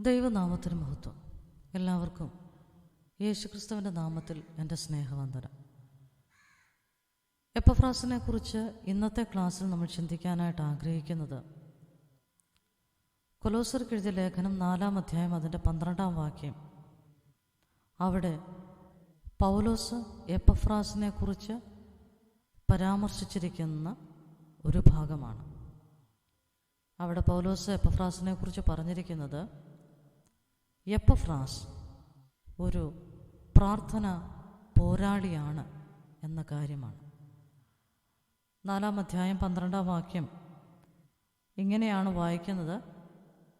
ദൈവനാമത്തിന് മഹത്വം. എല്ലാവർക്കും യേശുക്രിസ്തുവിന്റെ നാമത്തിൽ എന്റെ സ്നേഹവന്ദനം. എപ്പഫ്രാസിനെ കുറിച്ച് ഇന്നത്തെ ക്ലാസ്സിൽ നമ്മൾ ചിന്തിക്കാനായിട്ട് ആഗ്രഹിക്കുന്നത് കൊലോസർക്കെഴുതിയ ലേഖനം നാലാം അധ്യായം അതിന്റെ പന്ത്രണ്ടാം വാക്യം. അവിടെ പൗലോസ് എപ്പഫ്രാസിനെ കുറിച്ച് പരാമർശിച്ചിരിക്കുന്ന ഒരു ഭാഗമാണ്. അവിടെ പൗലോസ് എപ്പഫ്രാസിനെ കുറിച്ച് പറഞ്ഞിരിക്കുന്നത് എപ്പഫ്രാസ് ഒരു പ്രാർത്ഥന പോരാളിയാണ് എന്ന കാര്യമാണ്. നാലാം അധ്യായം പന്ത്രണ്ടാം വാക്യം ഇങ്ങനെയാണ് വായിക്കുന്നത്.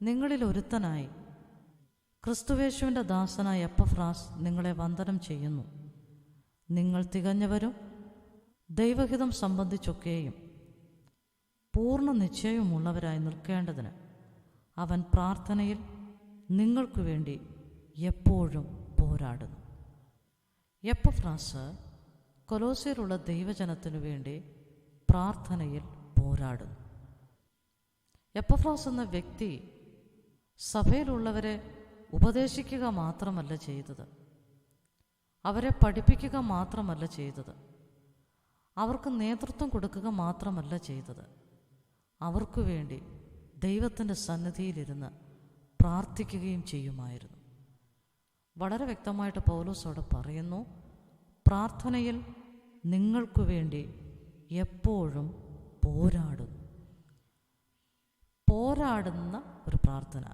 നിങ്ങളിൽ ഒരുത്തനായി ക്രിസ്തുവേശുവിന്റെ ദാസനായ എപ്പഫ്രാസ് നിങ്ങളെ വന്ദനം ചെയ്യുന്നു. നിങ്ങൾ തികഞ്ഞവരും ദൈവഹിതം സംബന്ധിച്ചൊക്കെയും പൂർണ നിശ്ചയമുള്ളവരായി നിൽക്കേണ്ടതിന് അവൻ പ്രാർത്ഥനയിൽ നിങ്ങൾക്കു വേണ്ടി എപ്പോഴും പോരാടുന്നു. എപ്പഫ്രാസ് കൊലോസയിലുള്ള ദൈവജനത്തിനു വേണ്ടി പ്രാർത്ഥനയിൽ പോരാടുന്നു. എപ്പഫ്രാസ് എന്ന വ്യക്തി സഭയിലുള്ളവരെ ഉപദേശിക്കുക മാത്രമല്ല ചെയ്തത്. അവരെ പഠിപ്പിക്കുക മാത്രമല്ല ചെയ്തത്. അവർക്ക് നേതൃത്വം കൊടുക്കുക മാത്രമല്ല ചെയ്തത്. അവർക്കു വേണ്ടി ദൈവത്തിന്റെ സന്നിധിയിലിരുന്ന് പ്രാർത്ഥിക്കുകയും ചെയ്യുമായിരുന്നു. വളരെ വ്യക്തമായിട്ട് പൗലോസ് അവിടെ പറയുന്നു പ്രാർത്ഥനയിൽ നിങ്ങൾക്കു വേണ്ടി എപ്പോഴും പോരാടുന്നു. പോരാടുന്ന ഒരു പ്രാർത്ഥന.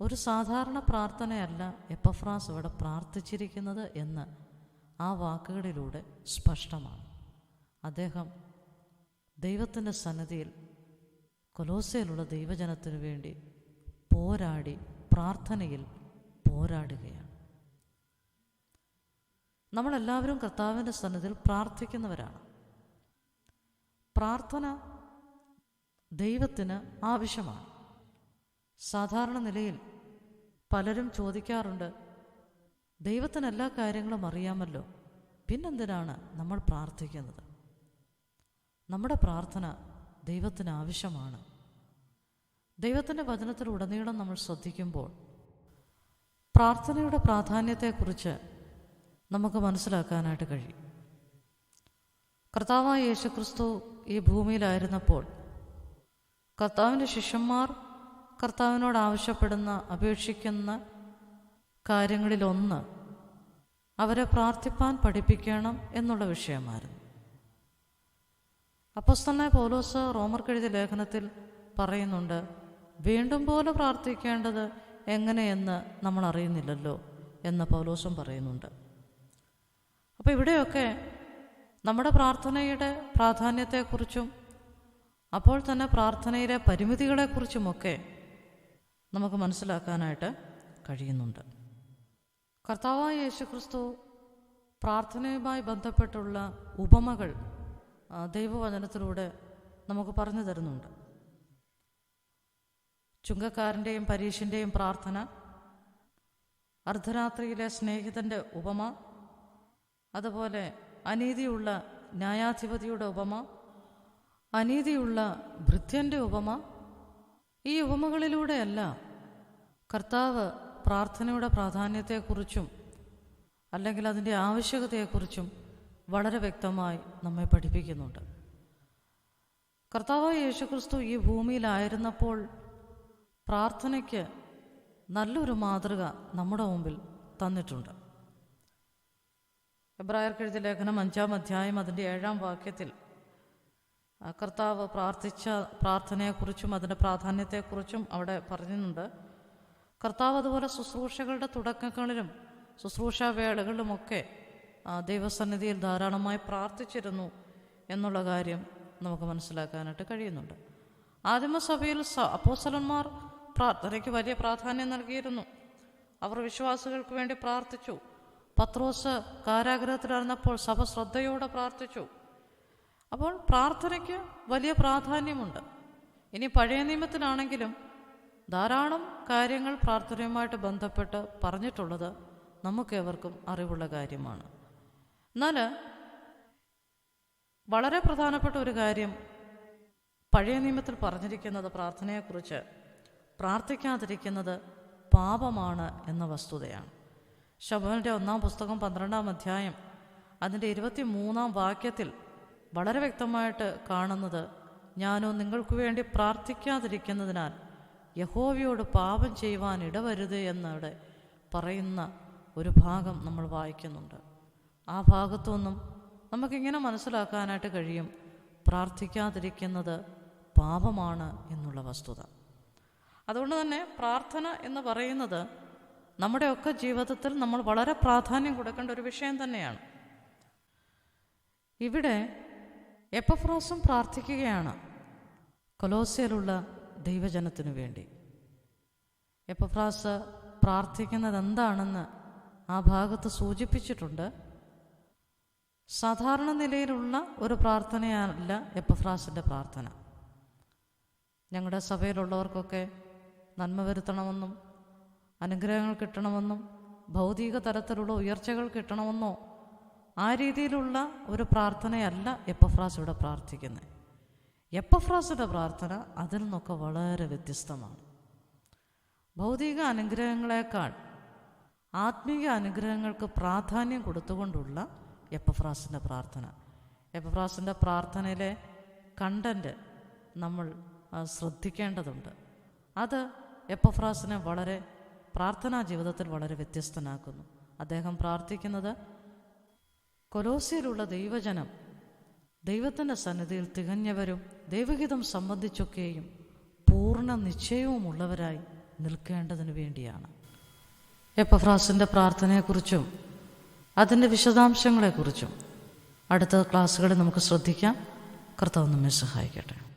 ഒരു സാധാരണ പ്രാർത്ഥനയല്ല എപ്പഫ്രാസ് ഇവിടെ പ്രാർത്ഥിച്ചിരിക്കുന്നത് എന്ന് ആ വാക്കുകളിലൂടെ സ്പഷ്ടമാണ്. അദ്ദേഹം ദൈവത്തിന്റെ സന്നദ്ധിയിൽ കൊലോസയിലുള്ള ദൈവജനത്തിനു വേണ്ടി പോരാടി പ്രാർത്ഥനയിൽ പോരാടുകയാണ്. നമ്മളെല്ലാവരും കർത്താവിന്റെ സന്നദ്ധിയിൽ പ്രാർത്ഥിക്കുന്നവരാണ്. പ്രാർത്ഥന ദൈവത്തിന് ആവശ്യമാണ്. സാധാരണ നിലയിൽ പലരും ചോദിക്കാറുണ്ട് ദൈവത്തിന് എല്ലാ കാര്യങ്ങളും അറിയാമല്ലോ പിന്നെന്തിനാണ് നമ്മൾ പ്രാർത്ഥിക്കുന്നത്? നമ്മുടെ പ്രാർത്ഥന ദൈവത്തിന് ആവശ്യമാണ്. ദൈവത്തിന്റെ വചനത്തിൽ ഉടനീളം നമ്മൾ ശ്രദ്ധിക്കുമ്പോൾ പ്രാർത്ഥനയുടെ പ്രാധാന്യത്തെക്കുറിച്ച് നമുക്ക് മനസ്സിലാക്കാനായിട്ട് കഴിയും. കർത്താവായ യേശുക്രിസ്തു ഈ ഭൂമിയിലായിരുന്നപ്പോൾ കർത്താവിന്റെ ശിഷ്യന്മാർ കർത്താവിനോട് ആവശ്യപ്പെടുന്ന അപേക്ഷിക്കുന്ന കാര്യങ്ങളിലൊന്ന് അവരെ പ്രാർത്ഥിപ്പാൻ പഠിപ്പിക്കണം എന്നുള്ള വിഷയമായിരുന്നു. അപ്പോസ്തന്നെ പൗലോസ് റോമർക്കെഴുതിയ ലേഖനത്തിൽ പറയുന്നുണ്ട് വീണ്ടും പോലെ പ്രാർത്ഥിക്കേണ്ടത് എങ്ങനെയെന്ന് നമ്മൾ അറിയുന്നില്ലല്ലോ എന്ന് പൗലോസം പറയുന്നുണ്ട്. അപ്പോൾ ഇവിടെയൊക്കെ നമ്മുടെ പ്രാർത്ഥനയുടെ പ്രാധാന്യത്തെക്കുറിച്ചും അപ്പോൾ തന്നെ പ്രാർത്ഥനയിലെ പരിമിതികളെക്കുറിച്ചുമൊക്കെ നമുക്ക് മനസ്സിലാക്കാനായിട്ട് കഴിയുന്നുണ്ട്. കർത്താവായ യേശുക്രിസ്തു പ്രാർത്ഥനയുമായി ബന്ധപ്പെട്ടുള്ള ഉപമകൾ ദൈവവചനത്തിലൂടെ നമുക്ക് പറഞ്ഞു തരുന്നുണ്ട്. ചുങ്കക്കാരന്റെയും പരീക്ഷന്റെയും പ്രാർത്ഥന അർദ്ധരാത്രിയിലെ സ്നേഹിതന്റെ ഉപമ അതുപോലെ അനീതിയുള്ള ന്യായാധിപതിയുടെ ഉപമ അനീതിയുള്ള ഭൃത്യന്റെ ഉപമ ഈ ഉപമകളിലൂടെയല്ല കർത്താവ് പ്രാർത്ഥനയുടെ പ്രാധാന്യത്തെക്കുറിച്ചും അല്ലെങ്കിൽ അതിന്റെ ആവശ്യകതയെക്കുറിച്ചും വളരെ വ്യക്തമായി നമ്മെ പഠിപ്പിക്കുന്നുണ്ട്. കർത്താവായ യേശുക്രിസ്തു ഈ ഭൂമിയിലായിരുന്നപ്പോൾ പ്രാർത്ഥനയ്ക്ക് നല്ലൊരു മാതൃക നമ്മുടെ മുമ്പിൽ തന്നിട്ടുണ്ട്. എബ്രായർക്കെഴുതിയ ലേഖനം അഞ്ചാം അധ്യായം അതിന്റെ ഏഴാം വാക്യത്തിൽ കർത്താവ് പ്രാർത്ഥിച്ച പ്രാർത്ഥനയെക്കുറിച്ചും അതിന്റെ പ്രാധാന്യത്തെക്കുറിച്ചും അവിടെ പറഞ്ഞിട്ടുണ്ട്. കർത്താവ് അതുപോലെ ശുശ്രൂഷകളുടെ തുടക്കങ്ങളിലും ശുശ്രൂഷാ വേളകളിലുമൊക്കെ ദൈവസന്നിധിയിൽ ധാരാളമായി പ്രാർത്ഥിച്ചിരുന്നു എന്നുള്ള കാര്യം നമുക്ക് മനസ്സിലാക്കാനായിട്ട് കഴിയുന്നുണ്ട്. ആദിമസഭയിൽ അപ്പോസലന്മാർ പ്രാർത്ഥനയ്ക്ക് വലിയ പ്രാധാന്യം നൽകിയിരുന്നു. അവർ വിശ്വാസികൾക്ക് വേണ്ടി പ്രാർത്ഥിച്ചു. പത്രോസ് കാരാഗ്രഹത്തിലായിരുന്നപ്പോൾ സഭ ശ്രദ്ധയോടെ പ്രാർത്ഥിച്ചു. അപ്പോൾ പ്രാർത്ഥനയ്ക്ക് വലിയ പ്രാധാന്യമുണ്ട്. ഇനി പഴയ നിയമത്തിലാണെങ്കിലും ധാരാളം കാര്യങ്ങൾ പ്രാർത്ഥനയുമായിട്ട് ബന്ധപ്പെട്ട് പറഞ്ഞിട്ടുള്ളത് നമുക്കേവർക്കും അറിവുള്ള കാര്യമാണ്. എന്നാൽ വളരെ പ്രധാനപ്പെട്ട ഒരു കാര്യം പഴയ നിയമത്തിൽ പറഞ്ഞിരിക്കുന്നത് പ്രാർത്ഥനയെക്കുറിച്ച് പ്രാർത്ഥിക്കാതിരിക്കുന്നത് പാപമാണ് എന്ന വസ്തുതയാണ്. ശബലിന്റെ ഒന്നാം പുസ്തകം പന്ത്രണ്ടാം അധ്യായം അതിന്റെ ഇരുപത്തി മൂന്നാം വാക്യത്തിൽ വളരെ വ്യക്തമായിട്ട് കാണുന്നത് ഞാനോ നിങ്ങൾക്ക് വേണ്ടി പ്രാർത്ഥിക്കാതിരിക്കുന്നതിനാൽ യഹോവയോട് പാപം ചെയ്യുവാൻ ഇടവരുത് എന്നവിടെ പറയുന്ന ഒരു ഭാഗം നമ്മൾ വായിക്കുന്നുണ്ട്. ആ ഭാഗത്തൊന്നും നമുക്കിങ്ങനെ മനസ്സിലാക്കാനായിട്ട് കഴിയും. പ്രാർത്ഥിക്കാതിരിക്കുന്നത് പാപമാണ് എന്നുള്ള വസ്തുത. അതുകൊണ്ട് തന്നെ പ്രാർത്ഥന എന്ന് പറയുന്നത് നമ്മുടെയൊക്കെ ജീവിതത്തിൽ നമ്മൾ വളരെ പ്രാധാന്യം കൊടുക്കേണ്ട ഒരു വിഷയം തന്നെയാണ്. ഇവിടെ എപ്പഫ്രോസും പ്രാർത്ഥിക്കുകയാണ് കൊലോസിയലുള്ള ദൈവജനത്തിനു വേണ്ടി. എപ്പഫ്രാസ് പ്രാർത്ഥിക്കുന്നത് എന്താണെന്ന് ആ ഭാഗത്ത് സൂചിപ്പിച്ചിട്ടുണ്ട്. സാധാരണ നിലയിലുള്ള ഒരു പ്രാർത്ഥനയല്ല എപ്പഫ്രാസിന്റെ പ്രാർത്ഥന. ഞങ്ങളുടെ സഭയിലുള്ളവർക്കൊക്കെ നന്മ വരുത്തണമെന്നും അനുഗ്രഹങ്ങൾ കിട്ടണമെന്നും ഭൗതിക തരത്തിലുള്ള ഉയർച്ചകൾ കിട്ടണമെന്നോ ആ രീതിയിലുള്ള ഒരു പ്രാർത്ഥനയല്ല എപ്പഫ്രാസ് ഇവിടെ പ്രാർത്ഥിക്കുന്നത് എപ്പഫ്രാസിന്റെ പ്രാർത്ഥന അതിൽ നിന്നൊക്കെ വളരെ വ്യത്യസ്തമാണ്. ഭൗതിക അനുഗ്രഹങ്ങളെക്കാൾ ആത്മീയ അനുഗ്രഹങ്ങൾക്ക് പ്രാധാന്യം കൊടുത്തുകൊണ്ടുള്ള എപ്പഫ്രാസിന്റെ പ്രാർത്ഥന. എപ്പഫ്രാസിന്റെ പ്രാർത്ഥനയിലെ കണ്ടന്റ് നമ്മൾ ശ്രദ്ധിക്കേണ്ടതുണ്ട്. അത് എപ്പഫ്രാസിനെ വളരെ പ്രാർത്ഥനാ ജീവിതത്തിൽ വളരെ വ്യത്യസ്തനാക്കുന്നു. അദ്ദേഹം പ്രാർത്ഥിക്കുന്നത് കൊലോസിയിലുള്ള ദൈവജനം ദൈവത്തിന്റെ സന്നിധിയിൽ തികഞ്ഞവരും ദൈവഹിതം സംബന്ധിച്ചൊക്കെയും പൂർണ നിശ്ചയവുമുള്ളവരായി നിൽക്കേണ്ടതിന് വേണ്ടിയാണ്. എപ്പഫ്രാസിന്റെ പ്രാർത്ഥനയെക്കുറിച്ചും അതിന്റെ വിശദാംശങ്ങളെക്കുറിച്ചും അടുത്ത ക്ലാസ്സുകളിൽ നമുക്ക് ശ്രദ്ധിക്കാം. കർത്താവ് നമ്മെ സഹായിക്കട്ടെ.